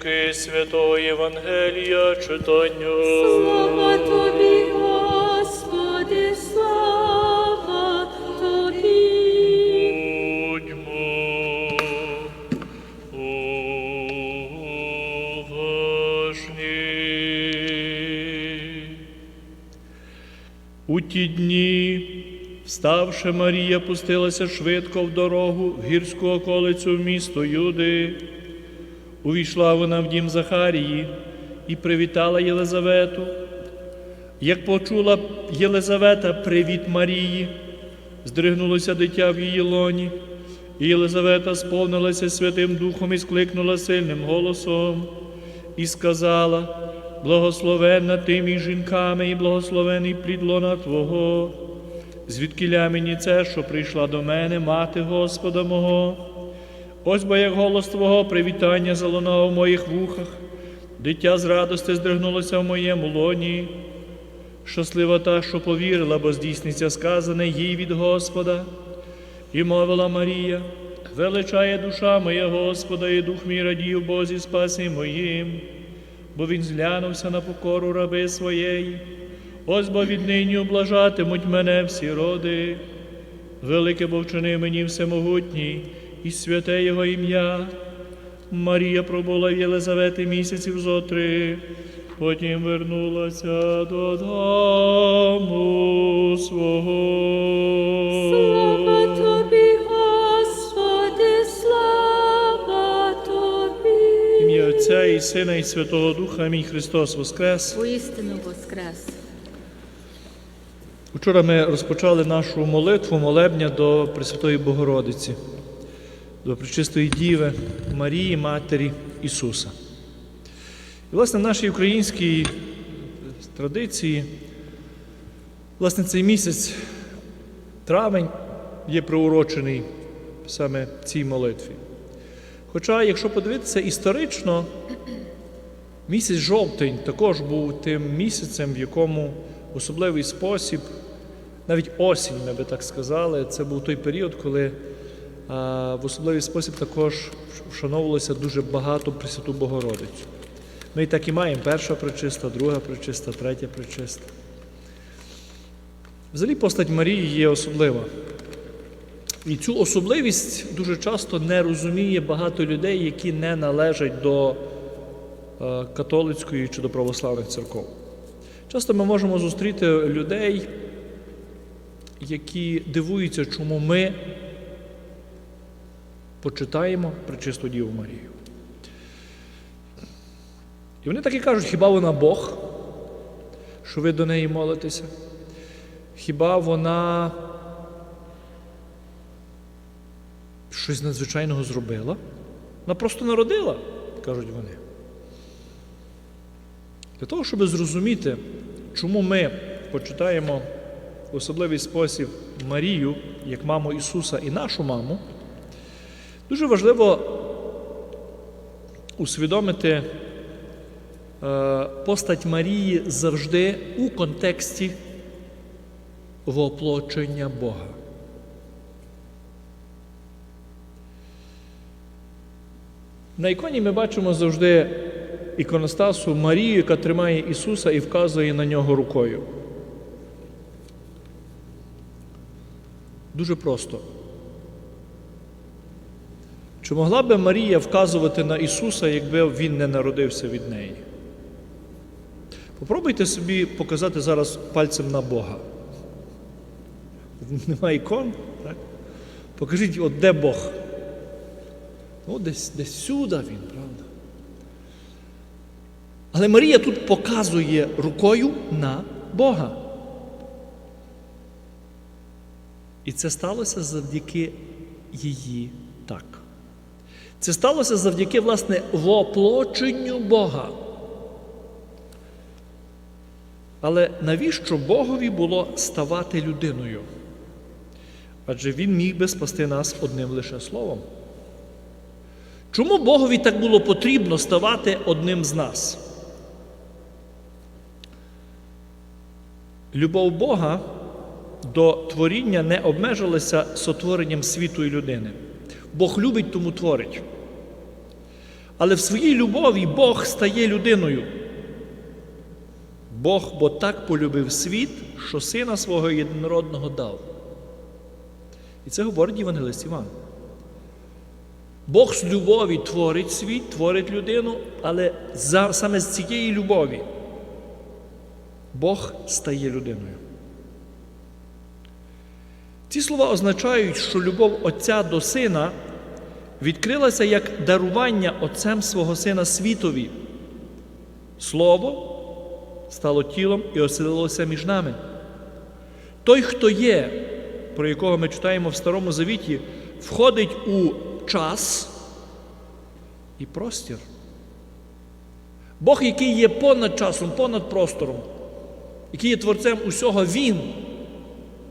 Уривки Святого Євангелія читання. Слава тобі, Господи, слава тобі. Будьмо уважні. У ті дні, вставши Марія, пустилася швидко в дорогу в гірську околицю в місто Юди. Увійшла вона в дім Захарії і привітала Єлизавету. Як почула Єлизавета привіт Марії, здригнулося дитя в її лоні, і Єлизавета сповнилася Святим Духом і скликнула сильним голосом, і сказала: Благословенна ти між жінками, і благословений плід лона Твого. Звідкиля мені це, що прийшла до мене, мати Господа мого. Ось бо як голос Твого привітання залунав у моїх вухах, дитя з радости здригнулося в моєму лоні. Щаслива та, що повірила, бо здійсниться сказане їй від Господа. І мовила Марія, величає душа моя Господа, і дух мій радій у Бозі спасі моїм, бо він зглянувся на покору раби своєї. Ось бо віднині облажатимуть мене всі роди. Велике бо вчинив мені всемогутній, і святе Його ім'я. Марія пробула в Єлизавети місяців зо три, потім вернулася додому свого. Слава тобі, Господи, слава тобі. Ім'я Отця і Сина, і Святого Духа, амінь Христос Воскрес. Воістину воскрес. Вчора ми розпочали нашу молитву, молебня до Пресвятої Богородиці, до Пречистої Діви, Марії, Матері Ісуса. І, власне, в нашій українській традиції, власне, цей місяць, травень, є приурочений саме цій молитві. Хоча, якщо подивитися історично, місяць жовтень також був тим місяцем, в якому в особливий спосіб, навіть осінь, ми би так сказали, це був той період, коли в особливий спосіб також вшановувалося дуже багато Пресвяту Богородицю. Ми і так і маємо перша причиста, друга причиста, третя причиста. Взагалі постать Марії є особлива. І цю особливість дуже часто не розуміє багато людей, які не належать до е, католицької чи до православних церков. Часто ми можемо зустріти людей, які дивуються, чому ми почитаємо Пречисту Діву Марію. І вони так і кажуть, хіба вона Бог, що ви до неї молитеся? Хіба вона щось надзвичайного зробила? Вона просто народила, кажуть вони. Для того, щоб зрозуміти, чому ми почитаємо в особливий спосіб Марію як маму Ісуса і нашу маму, дуже важливо усвідомити е, постать Марії завжди у контексті воплочення Бога. На іконі ми бачимо завжди іконостасу Марію, яка тримає Ісуса і вказує на нього рукою. Дуже просто. Чи могла би Марія вказувати на Ісуса, якби Він не народився від неї? Попробуйте собі показати зараз пальцем на Бога. Нема ікон, так? Покажіть, от де Бог? Ну, десь, десь сюди він, правда? Але Марія тут показує рукою на Бога. І це сталося завдяки її. Це сталося завдяки, власне, воплоченню Бога. Але навіщо Богові було ставати людиною? Адже Він міг би спасти нас одним лише словом. Чому Богові так було потрібно ставати одним з нас? Любов Бога до творіння не обмежилася сотворенням світу і людини. Бог любить, тому творить. Але в своїй любові Бог стає людиною. Бог бо так полюбив світ, що сина свого єдинородного дав. І це говорить Євангелист Іван. Бог з любові творить світ, творить людину, але саме з цієї любові Бог стає людиною. Ці слова означають, що любов Отця до Сина відкрилася як дарування Отцем свого Сина світові. Слово стало тілом і оселилося між нами. Той, хто є, про якого ми читаємо в Старому Завіті, входить у час і простір. Бог, який є понад часом, понад простором, який є творцем усього, Він,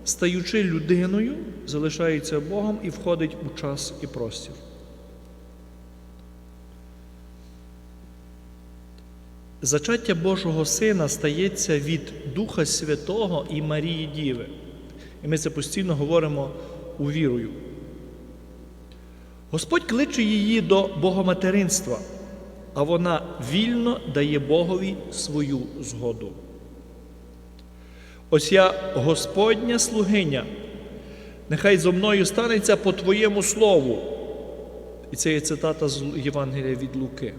стаючи людиною, залишається Богом і входить у час і простір. Зачаття Божого Сина стається від Духа Святого і Марії Діви. І ми це постійно говоримо у вірою. Господь кличе її до богоматеринства, а вона вільно дає Богові свою згоду. Ось я Господня слугиня, нехай зо мною станеться по Твоєму слову. І це є цитата з Євангелія від Луки.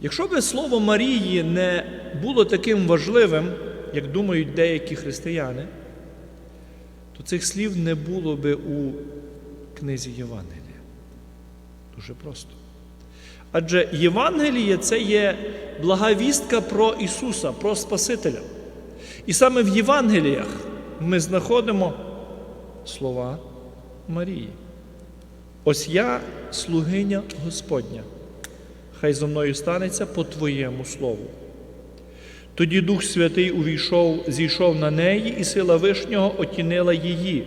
Якщо би слово Марії не було таким важливим, як думають деякі християни, то цих слів не було би у книзі Євангелія. Дуже просто. Адже Євангеліє це є блага вістка про Ісуса, про Спасителя. І саме в Євангеліях ми знаходимо слова Марії. Ось я слугиня Господня. Хай зо мною станеться по Твоєму слову. Тоді Дух Святий увійшов, зійшов на неї, і сила Вишнього отінила її,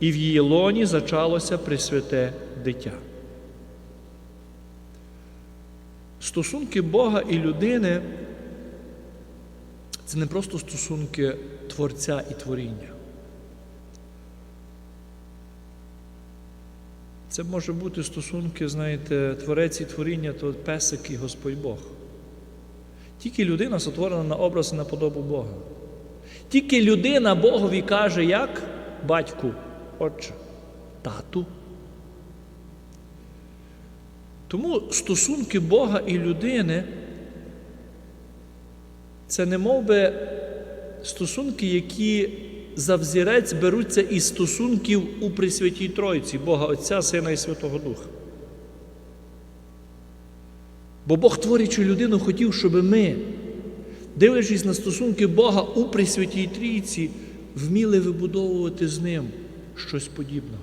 і в її лоні зачалося пресвяте дитя. Стосунки Бога і людини це не просто стосунки Творця і творіння. Це може бути стосунки, знаєте, творець і творіння то песик і Господь Бог. Тільки людина сотворена на образ і на подобу Бога. Тільки людина Богові каже, як батьку, отче, тату. Тому стосунки Бога і людини це не мов би стосунки, які за взірець беруться із стосунків у Пресвятій Тройці, Бога Отця, Сина і Святого Духа. Бо Бог, творячи людину, хотів, щоб ми, дивлячись на стосунки Бога у Пресвятій Трійці, вміли вибудовувати з ним щось подібного.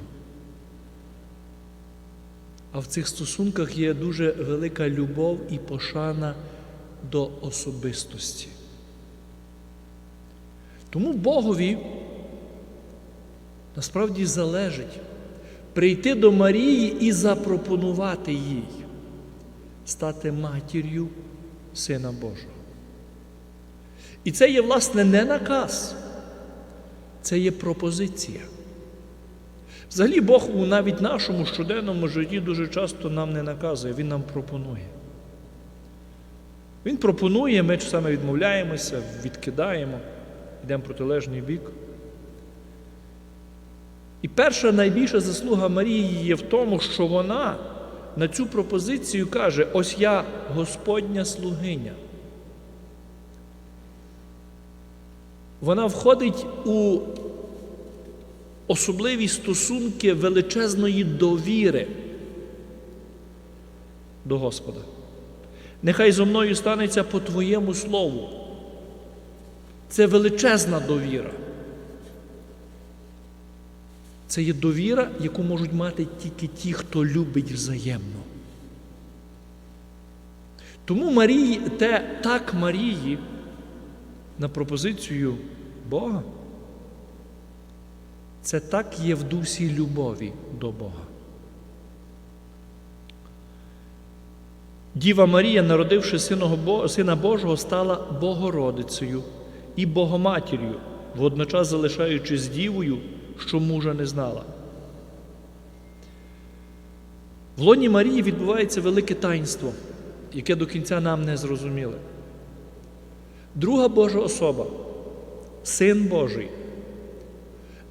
А в цих стосунках є дуже велика любов і пошана до особистості. Тому Богові насправді залежить прийти до Марії і запропонувати їй стати матір'ю Сина Божого. І це є, власне, не наказ, це є пропозиція. Взагалі, Бог у навіть нашому щоденному житті дуже часто нам не наказує, Він нам пропонує. Він пропонує, ми саме відмовляємося, відкидаємо, йдемо протилежний бік. І перша найбільша заслуга Марії є в тому, що вона на цю пропозицію каже: ось я Господня слугиня. Вона входить у особливі стосунки величезної довіри до Господа. Нехай зо мною станеться по Твоєму слову. Це величезна довіра. Це є довіра, яку можуть мати тільки ті, хто любить взаємно. Тому Марії, те так Марії на пропозицію Бога, це так є в дусі любові до Бога. Діва Марія, народивши Сина Божого, стала Богородицею і Богоматір'ю, водночас залишаючись дівою, що мужа не знала. В лоні Марії відбувається велике таїнство, яке до кінця нам не зрозуміле. Друга Божа особа, Син Божий,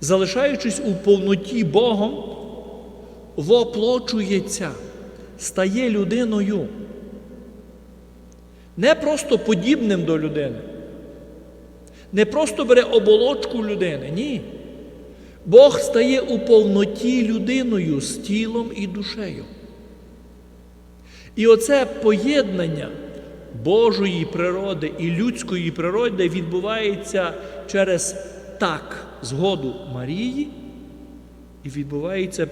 залишаючись у повноті Богом, воплочується, стає людиною. Не просто подібним до людини, не просто бере оболочку людини, ні. Бог стає у повноті людиною з тілом і душею. І оце поєднання Божої природи і людської природи відбувається через так згоду Марії і відбувається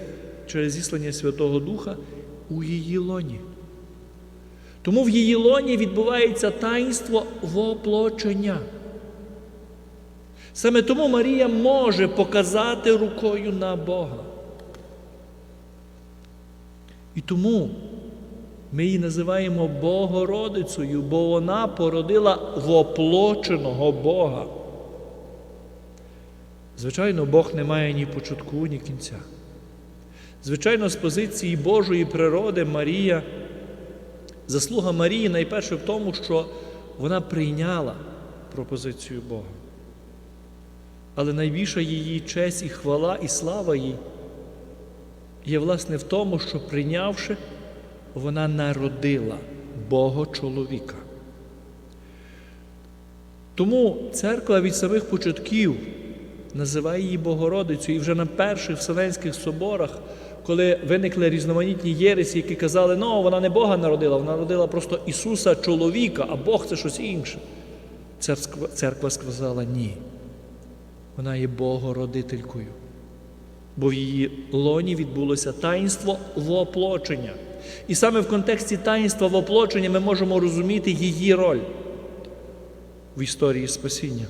через зіслання Святого Духа у її лоні. Тому в її лоні відбувається таїнство воплочення. Саме тому Марія може показати рукою на Бога. І тому ми її називаємо Богородицею, бо вона породила воплоченого Бога. Звичайно, Бог не має ні початку, ні кінця. Звичайно, з позиції Божої природи Марія, заслуга Марії найперше в тому, що вона прийняла пропозицію Бога. Але найбільша її честь і хвала, і слава їй є, власне, в тому, що прийнявши, вона народила Бога чоловіка. Тому церква від самих початків називає її Богородицю, і вже на перших Вселенських соборах, коли виникли різноманітні єресі, які казали, ну, вона не Бога народила, вона народила просто Ісуса чоловіка, а Бог це щось інше. Церква, сказала ні. Вона є Богородителькою. Бо в її лоні відбулося таїнство воплочення. І саме в контексті таїнства воплочення ми можемо розуміти її роль в історії спасіння.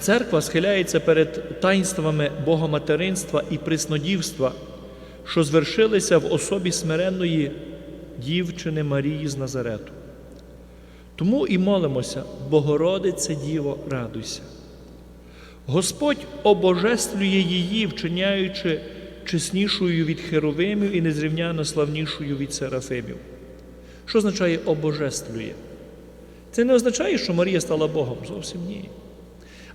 Церква схиляється перед таїнствами богоматеринства і приснодівства, що звершилися в особі смиренної дівчини Марії з Назарету. Тому і молимося, Богородице Діво, радуйся. Господь обожествлює її, вчиняючи чеснішою від херовимів і незрівняно славнішою від серафимів. Що означає обожествлює? Це не означає, що Марія стала Богом, зовсім ні.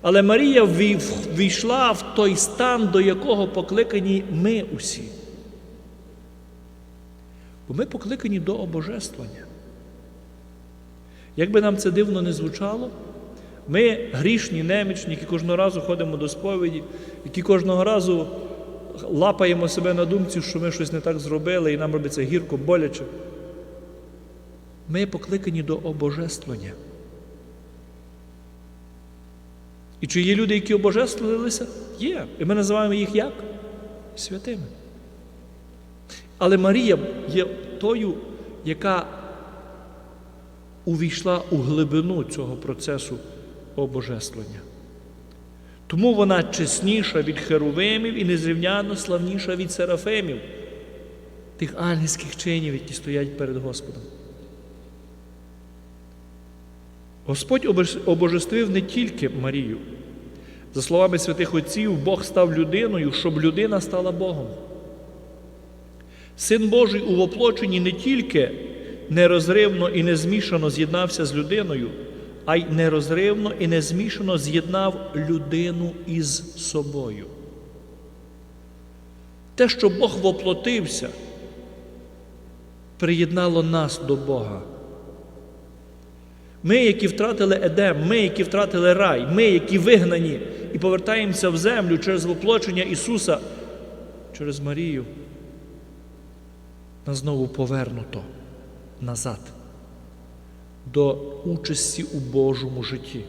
Але Марія вій- війшла в той стан, до якого покликані ми усі. Бо ми покликані до обожествлення. Як би нам це дивно не звучало, ми грішні, немічні, які кожного разу ходимо до сповіді, які кожного разу лапаємо себе на думці, що ми щось не так зробили, і нам робиться гірко, боляче. Ми покликані до обожествлення. І чи є люди, які обожествлилися? Є. І ми називаємо їх як? Святими. Але Марія є тою, яка увійшла у глибину цього процесу обожествлення. Тому вона чесніша від херовимів і незрівняно славніша від серафимів, тих ангельських чинів, які стоять перед Господом. Господь обожествив не тільки Марію. За словами святих отців, Бог став людиною, щоб людина стала Богом. Син Божий у воплоченні не тільки нерозривно і незмішано з'єднався з людиною, а й нерозривно і незмішано з'єднав людину із собою. Те, що Бог воплотився, приєднало нас до Бога. Ми, які втратили Едем, ми, які втратили рай, ми, які вигнані і повертаємося в землю через воплочення Ісуса, через Марію, нас знову повернуто назад до участі у Божому житті.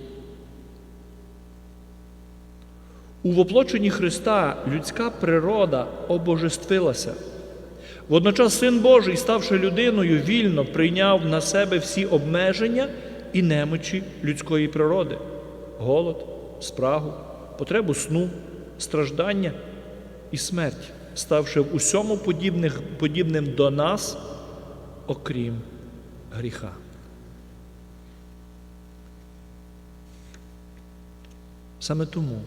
У воплоченні Христа людська природа обожествилася. Водночас Син Божий, ставши людиною, вільно прийняв на себе всі обмеження і немочі людської природи: голод, спрагу, потребу сну, страждання і смерть, ставши в усьому подібних, подібним до нас, окрім гріха. Саме тому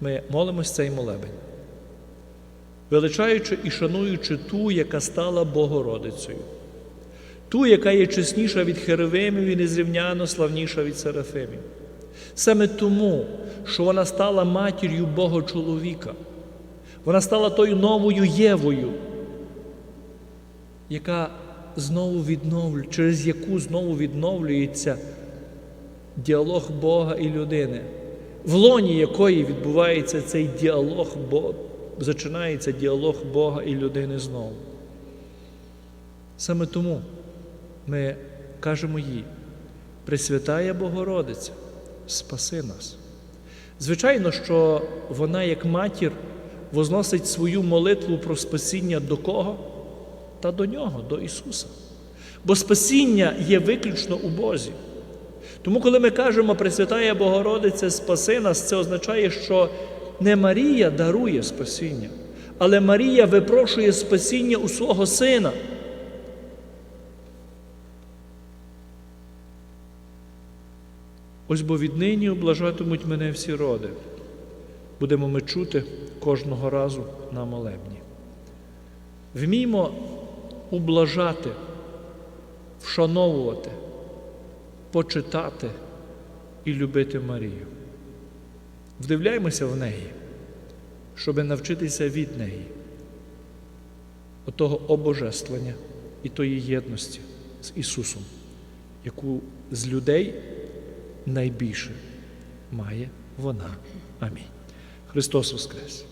ми молимось цей молебень, величаючи і шануючи ту, яка стала Богородицею, ту, яка є чесніша від Херовимів і незрівняно славніша від Серафимів. Саме тому, що вона стала матір'ю Бога чоловіка, вона стала тою новою Євою, яка знову відновлює, через яку знову відновлюється діалог Бога і людини, в лоні якої відбувається цей діалог, Бо- зачинається діалог Бога і людини знову. Саме тому ми кажемо їй, Пресвятая Богородиця, спаси нас. Звичайно, що вона, як матір, возносить свою молитву про спасіння до кого? Та до нього, до Ісуса. Бо спасіння є виключно у Бозі. Тому, коли ми кажемо Пресвятая Богородиця, спаси нас, це означає, що не Марія дарує спасіння, але Марія випрошує спасіння у свого Сина. Ось бо віднині облажатимуть мене всі роди. Будемо ми чути кожного разу на молебні. Вміймо ублажати, вшановувати, почитати і любити Марію. Вдивляємося в неї, щоб навчитися від неї, отого обожествлення і тої єдності з Ісусом, яку з людей найбільше має вона. Амінь. Христос Воскрес!